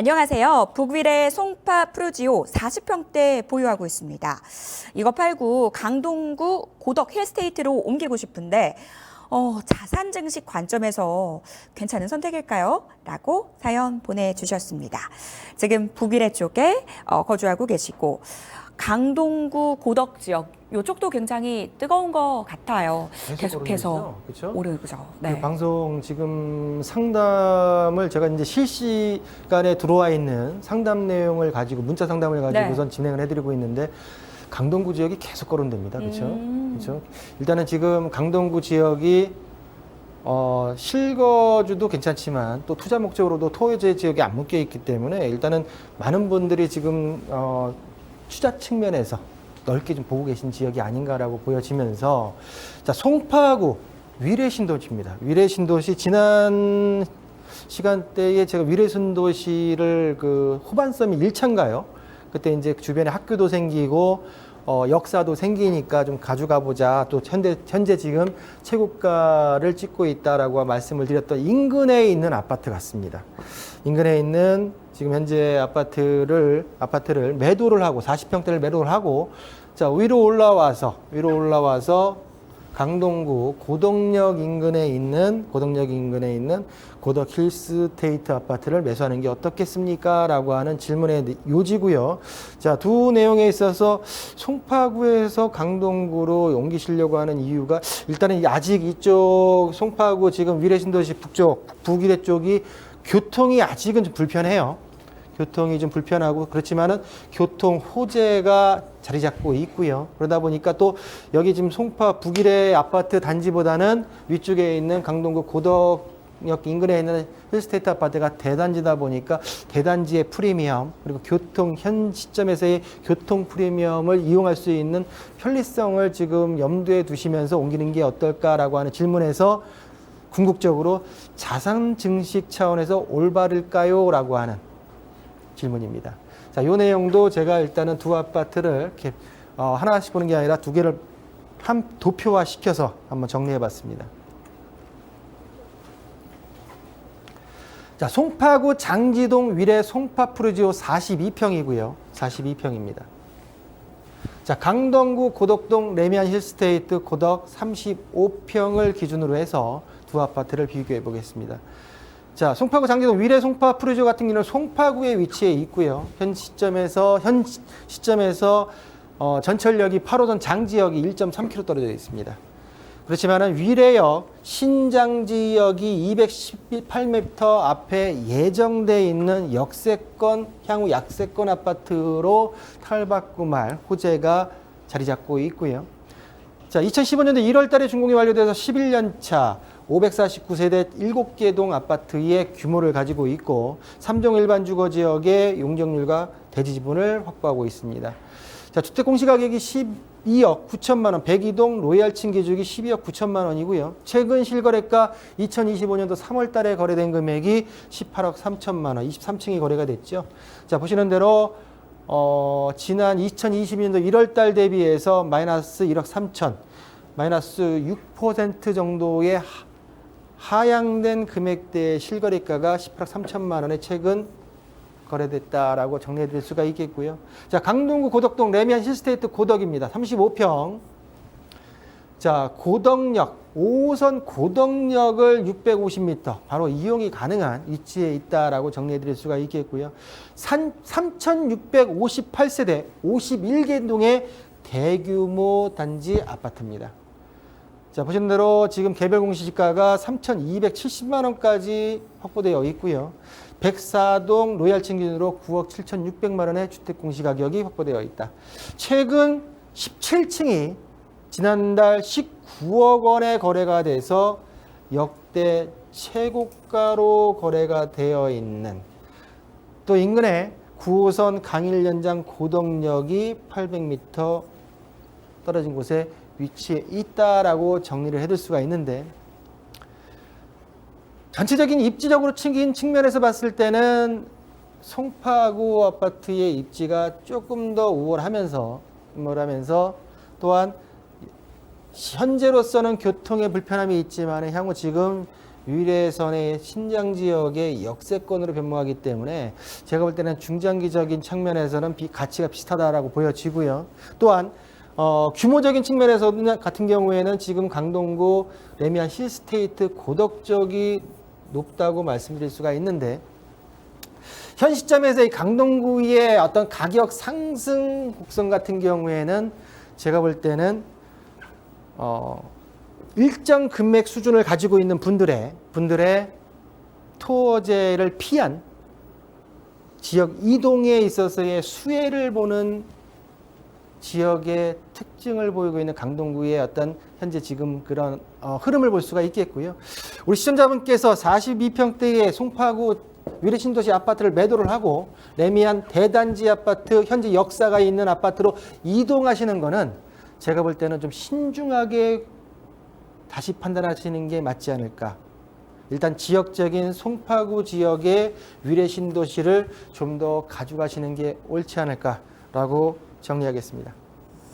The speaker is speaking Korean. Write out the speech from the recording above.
안녕하세요. 북윌의 송파 프루지오 40평대 보유하고 있습니다. 이거 팔고 강동구 고덕 힐스테이트로 옮기고 싶은데 어, 자산 증식 관점에서 괜찮은 선택일까요? 라고 사연 보내주셨습니다. 지금 북일의 쪽에 어, 거주하고 계시고 강동구 고덕 지역 이쪽도 굉장히 뜨거운 것 같아요. 계속해서 그렇죠? 오르죠. 그 네. 방송 지금 상담을 제가 이제 실시간에 들어와 있는 상담 내용을 가지고 문자 상담을 가지고 네. 우선 진행을 해드리고 있는데 강동구 지역이 계속 거론됩니다. 그렇죠? 음. 그렇죠? 일단은 지금 강동구 지역이 어, 실거주도 괜찮지만 또 투자 목적으로도 토지 지역에 안 묶여 있기 때문에 일단은 많은 분들이 지금 어, 투자 측면에서 넓게 좀 보고 계신 지역이 아닌가라고 보여지면서 자 송파구 위례 신도시입니다. 위례 신도시 지난 시간대에 제가 위례 신도시를 그 후반섬이 1차인가요? 그때 이제 주변에 학교도 생기고 어, 역사도 생기니까 좀 가져가 보자. 또 현재 현재 지금 최고가를 찍고 있다라고 말씀을 드렸던 인근에 있는 아파트 같습니다. 인근에 있는 지금 현재 아파트를 아파트를 매도를 하고 40평대를 매도를 하고 자 위로 올라와서 위로 올라와서 강동구 고덕역 인근에 있는 고덕역 인근에 있는 고덕 힐스테이트 아파트를 매수하는 게 어떻겠습니까? 라고 하는 질문의 요지고요. 자, 두 내용에 있어서 송파구에서 강동구로 옮기시려고 하는 이유가 일단은 아직 이쪽 송파구 지금 위례신도시 북쪽 북위례 쪽이 교통이 아직은 좀 불편해요. 교통이 좀 불편하고 그렇지만은 교통 호재가 자리 잡고 있고요. 그러다 보니까 또 여기 지금 송파 북일의 아파트 단지보다는 위쪽에 있는 강동구 고덕 역 인근에 있는 힐스테이트 아파트가 대단지다 보니까 대단지의 프리미엄 그리고 교통 현 시점에서의 교통 프리미엄을 이용할 수 있는 편리성을 지금 염두에 두시면서 옮기는 게 어떨까라고 하는 질문에서 궁극적으로 자산 증식 차원에서 올바를까요? 라고 하는 질문입니다. 자, 요 내용도 제가 일단은 두 아파트를 이렇게 어, 하나씩 보는 게 아니라 두 개를 한 도표화 시켜서 한번 정리해 봤습니다. 자, 송파구 장지동 위례 송파 프루지오 42평이고요. 42평입니다. 자, 강동구 고덕동 레미안 힐스테이트 고덕 35평을 기준으로 해서 두 아파트를 비교해 보겠습니다. 자, 송파구 장지동 위례 송파 프루지오 같은 경우는 송파구에 위치해 있고요. 현 시점에서 현 시- 시점에서 어, 전철역이 8호선 장지역이 1.3km 떨어져 있습니다. 그렇지만은 위례역 신장지역이 218m 앞에 예정돼 있는 역세권 향후 약세권 아파트로 탈바꿈 말 호재가 자리 잡고 있고요. 자, 2015년도 1월 달에 준공이 완료돼서 11년 차 549세대 7개 동 아파트의 규모를 가지고 있고 3종 일반 주거 지역의 용적률과 대지 지분을 확보하고 있습니다. 자, 주택 공시 가격이 12억 9천만 원, 102동 로얄 층기주기 12억 9천만 원이고요. 최근 실거래가 2025년도 3월 달에 거래된 금액이 18억 3천만 원, 23층이 거래가 됐죠. 자, 보시는 대로 어, 지난 2022년도 1월 달 대비해서 마이너스 1억 3천, 마이너스 6% 정도의 하- 하향된 금액대의 실거래가가 18억 3천만 원에 최근 거래됐다라고 정리해 드릴 수가 있겠고요. 자, 강동구 고덕동 레미안 힐스테이트 고덕입니다. 35평. 자, 고덕역, 5호선 고덕역을 650m 바로 이용이 가능한 위치에 있다라고 정리해 드릴 수가 있겠고요. 산, 3,658세대 51개 동의 대규모 단지 아파트입니다. 자, 보시는 대로 지금 개별 공시지가가 3,270만 원까지 확보되어 있고요. 104동 로얄층 기준으로 9억 7,600만 원의 주택 공시 가격이 확보되어 있다. 최근 17층이 지난달 19억 원에 거래가 돼서 역대 최고가로 거래가 되어 있는 또 인근에 9호선 강일 연장 고덕역이 800m 떨어진 곳에 위치해 있다라고 정리를 해둘 수가 있는데 전체적인 입지적으로 챙긴 측면에서 봤을 때는 송파구 아파트의 입지가 조금 더 우월하면서 우월하면서 또한 현재로서는 교통의 불편함이 있지만 향후 지금 위례선의 신장 지역의 역세권으로 변모하기 때문에 제가 볼 때는 중장기적인 측면에서는 비- 가치가 비슷하다라고 보여지고요. 또한 어, 규모적인 측면에서 같은 경우에는 지금 강동구 레미안 힐스테이트 고덕적이 높다고 말씀드릴 수가 있는데 현 시점에서 이 강동구의 어떤 가격 상승 곡선 같은 경우에는 제가 볼 때는 어, 일정 금액 수준을 가지고 있는 분들의 분들의 토어제를 피한 지역 이동에 있어서의 수혜를 보는 지역의 특징을 보이고 있는 강동구의 어떤 현재 지금 그런 어, 흐름을 볼 수가 있겠고요. 우리 시청자분께서 42평대의 송파구 위례신도시 아파트를 매도를 하고 레미안 대단지 아파트 현재 역사가 있는 아파트로 이동하시는 거는 제가 볼 때는 좀 신중하게 다시 판단하시는 게 맞지 않을까. 일단 지역적인 송파구 지역의 위례신도시를 좀 더 가져가시는 게 옳지 않을까라고 정리하겠습니다.